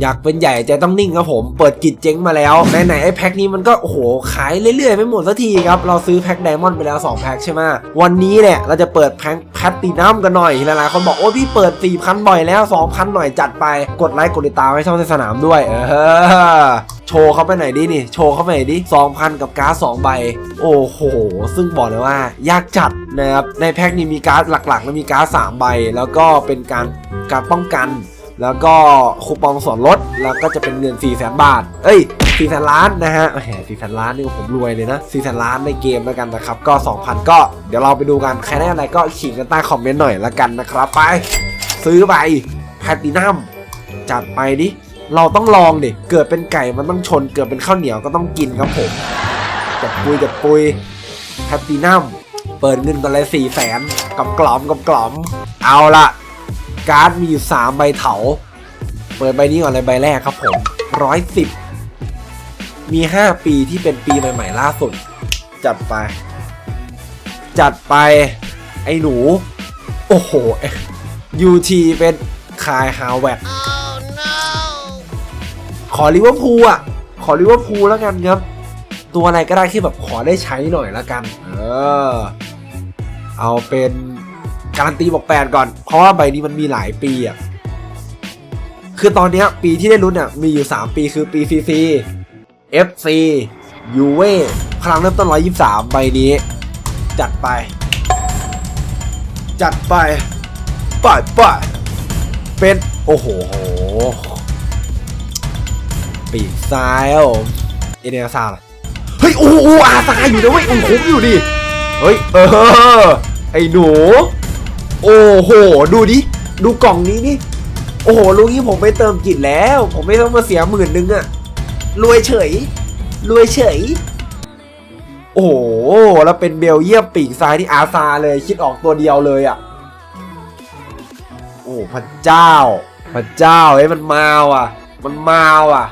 อยากเป็นใหญ่ใจต้องนิ่งครับผม เปิดกิจเจ๊งมาแล้วไหนๆไอ้แพ็คนี้มันก็โอ้โหขายเรื่อยๆ ไม่หมดสักทีครับ เราซื้อแพ็คไดมอนด์ไปแล้ว 2 แพ็คใช่ไหมวันนี้เนี่ยเราจะเปิดแพ็คแพตตินัมกันหน่อยหลายๆคนบอก โอ้พี่เปิด 4,000 บ่อยแล้ว 2,000 หน่อยจัดไปกดไลค์กดติดตามให้ช่องในสนามด้วย เออ โชว์เขาไปไหนอยดินี่ โชว์เขาไปไหนอยดิ 2,000 กับการ์ด2ใบ โอ้โห ซึ่งบอกเลยว่ายากจัดนะครับในแพ็คนี้มีการ์ดหลักๆ แล้วมีการ์ด3ใบแล้วก็เป็นการการป้องกัน แล้วก็คูปองส่วนลดแล้วก็จะเป็นเงิน4 0 0 0 0 0บาท เอ้ย4แสนล้านนะฮะแหม4แสนล้านนี่ผมรวยเลยนะ4แสนล้านในเกมแล้วกันนะครับ ก็ 2,000 ก็เดี๋ยวเราไปดูกันใครได้อะไรก็ขิงกันใต้คอมเมนต์หน่อยละกันนะครับ ไป ซื้อไปแพตตินัมจัดไปดิเราต้องลองดิเกิดเป็นไก่มันต้องชน เกิดเป็นข้าวเหนียวก็ต้องกินครับผมจัดปุยจัดปุยแพตตินัมเปิดเงินกันเลย4 0 0แสนกับกล่อมกับกล่อม เอาละ การ์ดมีอยู่3ใบเถา เปิดใบนี้ก่อนเลยใบแรกครับผมร้อยสิบมี5ปีที่เป็นปีใหม่ ๆ ล่าสุด จัดไป จัดไป ไอ้หนู โอ้โหยูทีเป็นคายฮาวเวดขอลิเวอร์พูลอะ ขอลิเวอร์พูลแล้วกันครับ ตัวอะไรก็ได้ที่แบบขอได้ใช้หน่อยแล้วกัน เออ เอาเป็น การันตีบอกแปดก่อน เพราะว่าใบนี้มันมีหลายปีอะคือตอนนี้ปีที่ได้ลุ้นอะมีอยู่ 3 ปีคือปี CC FC ยูเว่พลังเริ่มต้น123ใบนี้ จัดไป จัดไปไปไปเป็น โอ้โห ปีกซ้ายครับผมเอเนซาล่ะเฮ้ย โอ้โหอาซาอยู่นะเว้ยโอ้โหคุ้มอยู่ดิ เฮ้ย เออ ไอ้หนู โอ้โห ดูดิ ดูกล่องนี้นี่ โอ้โหลูกนี้ผมไปเติมกิจแล้ว ผมไม่ต้องมาเสียหมื่นนึงอะรวยเฉย รวยเฉย โอ้โห แล้วเป็นเบลเยียมปีกซ้ายที่อาซาเลย คิดออกตัวเดียวเลยอะโอ้พระเจ้า พระเจ้าเอ้มันมาว่ะ มันมาว่ะ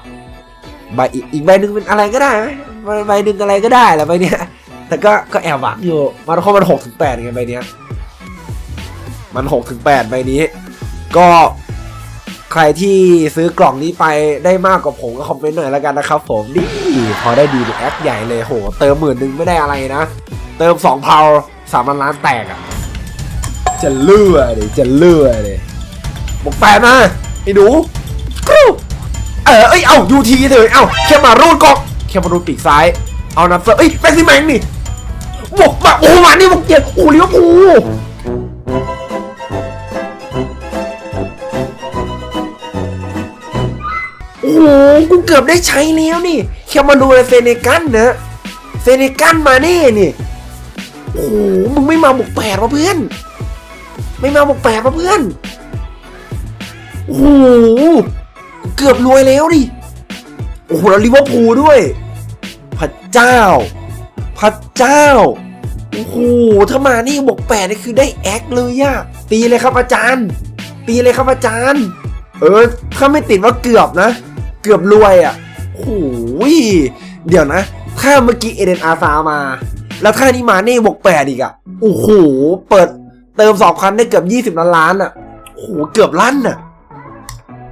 ใบอีกใบหนึ่งเป็นอะไรก็ได้ไหมใบใบหนึ่งอะไรก็ได้แหละใบเนี้ยแต่ก็ก็แอบหวังอยู่มันเพรามันหกถึงแปดไงใบเนี้ย มันหกถึงแปดใบนี้ ก็ใครที่ซื้อกล่องนี้ไปได้มากกว่าผมก็คอมเมนต์หน่อยแล้วกันนะครับผมนี่พอได้ดีแอคใหญ่เลยโห เติมหมื่นหนึ่งไม่ได้อะไรนะ เติมสองเพาสามล้านแตกอะ่ะ จะเลื่อเลยจะเลื่อเลยบอกแปดมาไอ้หนูเออเอ้ยเอายูทีเถอะเอาแค่มารูดกอกแค่มารูดปีกซ้าย เอานับเซอร์เอ้ยแบ็กซิแมงนี่บอกมาโอ้หมานี่บอกเจ็ดโอ้โหลิเวอ อ้โห กูเกือบได้ใช้แล้วนี่แค่มาดูเลยเซเนกันนะเซเนกันมาแน่นี่ โอ้โห มึงไม่มาบุกแปดวะเพื่อน ไม่มาบุกแปดวะเพื่อน โอ้โห เกือบรวยแล้วดิ โอ้โหแล้วลิเวอร์พูลด้วย พระเจ้า พระเจ้า โอ้โห ถ้ามานี่บวกแปดนี่คือได้แอคเลยอะตีเลยครับอาจารย์ ตีเลยครับอาจารย์ เออ ถ้าไม่ติดว่าเกือบนะ เกือบรวยอะโอ้ยเดี๋ยวนะ ถ้าเมื่อกี้เอเดนอาซามา แล้วถ้านี่มาเน่บวกแปดอีกอะโอ้โหเปิดเติมสองพันได้เกือบยี่สิบล้านล้านอะโอ้โหเกือบล้านอะ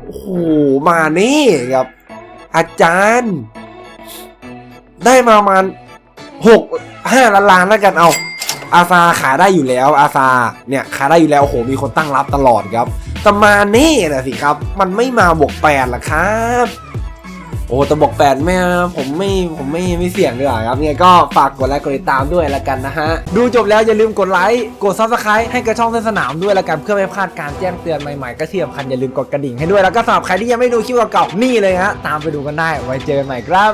โอ้โหมาเน่ครับ อาจารย์ ได้มาประมาณหกห้าล้านล้านแล้วกันเอา อาซาขายได้อยู่แล้วอาซาเนี่ยขายได้อยู่แล้วโอ้โหมีคนตั้งรับตลอดครับแต่มาเน่นะสิครับ มันไม่มาบวกแปดล่ะครับโอ้แต่บวกแปดไม่ผมไม่ผมไม่ไม่เสี่ยงดีกว่าครับเนี่ยก็ฝากกดไลค์กดติดตามด้วยละกันนะฮะ ดูจบแล้วอย่าลืมกดไลค์กดซับสไครต์ให้กระช่องเส้นสนามด้วยละกันเพื่อไม่พลาดการแจ้งเตือนใหม่ๆก็เที่สำคัญอย่าลืมกดกระดิ่งให้ด้วยแล้วก็สำหรับใครที่ยังไม่ดูคลิปเก่าๆนี่เลยฮะตามไปดูกันได้ไว้เจอกันใหม่ครับ